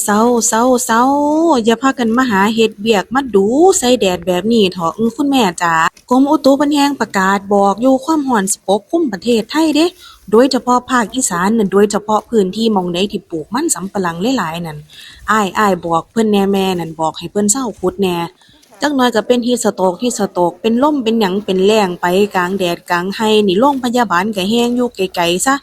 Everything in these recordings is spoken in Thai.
เศร้าเศร้าเศร้าอย่าพากันมาหาเฮ็ดเวียกมาดูใส่แดดแบบนี้เถอะอื้อคุณแม่จ๋ากรมอุตุบันแฮงประกาศบอกอยู่ความร้อนสปกคลุมประเทศไทยเด้โดยเฉพาะภาคอีสานน่ะโดยเฉพาะพื้นที่มองใดที่ปลูกมันสำปะหลังหลายๆนั่นอ้ายอ้ายบอกเพิ่นแน่แม่นั่นบอกให้เพิ่นเซาขุดแน่จักหน่อยก็เป็น heat stroke heat stroke เป็นลมเป็นหยังเป็นแล้งไปกลางแดดกลางไห้นี่โรงพยาบาลก็แฮงอยู่ไกลๆซะ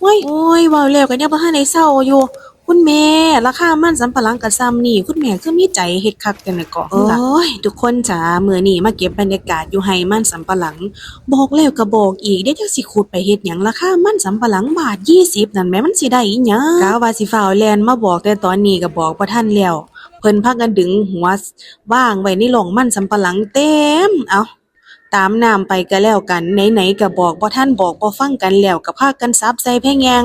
โอ้ยโอ้ยเว้าแล้วก็ยังบ่ทันได้เซาอยู่ คุณแม่ราคามันสำปะหลังก็ส่ำนี่ คุณแม่คือมีใจเฮ็ดคักจังได๋เกาะโอ้ย ทุกคนจ๋ามื้อนี้มาเก็บบรรยากาศอยู่ไห้มันสำปะหลัง บอกแล้วก็บอกอีกเดี๋ยวจักสิขุดไปเฮ็ดหยังราคามันสำปะหลังบาท20นั่นแหมมันสิได้อีหยังกะว่าสิฟ้าวแล่นมาบอกแต่ตอนนี้ก็บอกบ่ทันแล้วเพิ่นพากันดึงหัวว่างไว้ในหล่องมันสำปะหลังเต็ม เอ้า ตามน้ำไปก็แล้วกัน ไหนๆก็บอกบ่ทันบอกบ่ฟังกันแล้วก็พากันซับใส่แพงแยง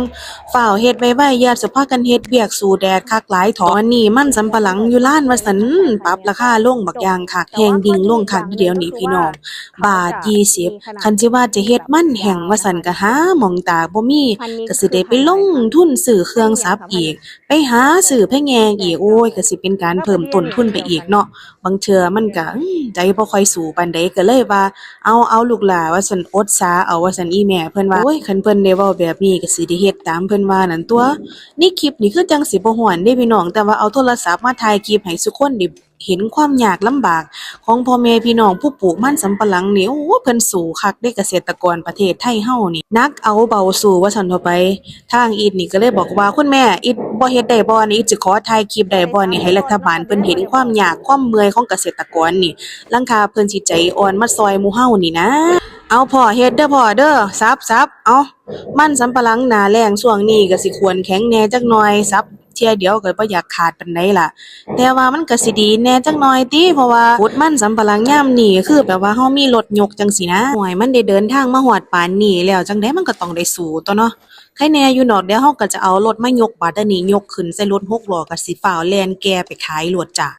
ฝ้าวเฮ็ดไว้ๆญาติสิพากันเฮ็ดเวียกสู่แดดคักหลายถอนนี้มันสำปะหลังอยู่ล้านว่าซั่นปรับราคาลงบักอย่างคักแฮงดิ่งลงคักเดี๋ยวนี้พี่น้องบาท20คันสิว่าจะเฮ็ดมันแห้งว่าซั่นก็หาหม้องตากบ่มีก็สิได้ไปลงทุนซื้อเครื่องซับอีก ไปหาซื้อแพงแยงอีกโอ้ยก็สิเป็นการเพิ่มต้นทุนไปอีกเนาะบางเทื่อมันก็ใจบ่ค่อยสู้ปานใดก็เลยว่าเอาเอาลูกหลาว่าสันอดซาเอาว่าสันอีแม่เพิ่นว่าโอ้ยคันเพิ่นได้เว้าแบบนี้ก็สิได้เฮ็ดตามเพิ่นว่านั่นตัว นี่คลิปนี่คือจังสิบ่ฮ้อนเด้พี่น้องแต่ว่าเอาโทรศัพท์มาถ่ายคลิปให้ซุคนได้ เห็นความยากลำบาก ของพ่อแม่พี่น้องผู้ปลูกมันสำปะหลังนี่โอ้เพิ่นสู้คักเด้เกษตรกรประเทศไทยเฮานี่นักเอาเบาสู้ว่าซั่นเถาไป ทางอีทนี่ก็เลยบอกว่าคุณแม่อีทบ่เฮ็ดได้บ่นี่อีทสิขอถ่ายคลิปได้บ่นี่ให้รัฐบาลเพิ่นเห็นความยากความเมื่อยของเกษตรกรนี่ลังคาเพิ่นสิใจอ่อนมาซอยหมู่เฮานี่นะเอาพ่อเฮ็ดเด้อพ่อเด้อซับซับเอามันสำปะหลังหน้าแล้งช่วงนี้ก็สิควรแข็งแหน่จักหน่อยซับ เที่ยเดียวก็บ่อยากขาดปานใดล่ะ แต่ว่ามันก็สิดีแหน่จักหน่อยติเพราะว่าขุดมันสำปะหลังยามนี้คือแบบว่าเฮามีรถยกจังซี่นะโอ้ยมันได้เดินทางมาฮอดปานนี้แล้วจังได๋มันก็ต้องได้สู้ตัวเนาะใครแหน่อยู่ดอกเดี๋ยวเฮาก็จะเอารถมายกบัดอันนี้ยกขึ้นใส่รถหกล้อก็สิฟ้าวแล่นแก่ไปขายโลดจ้ะ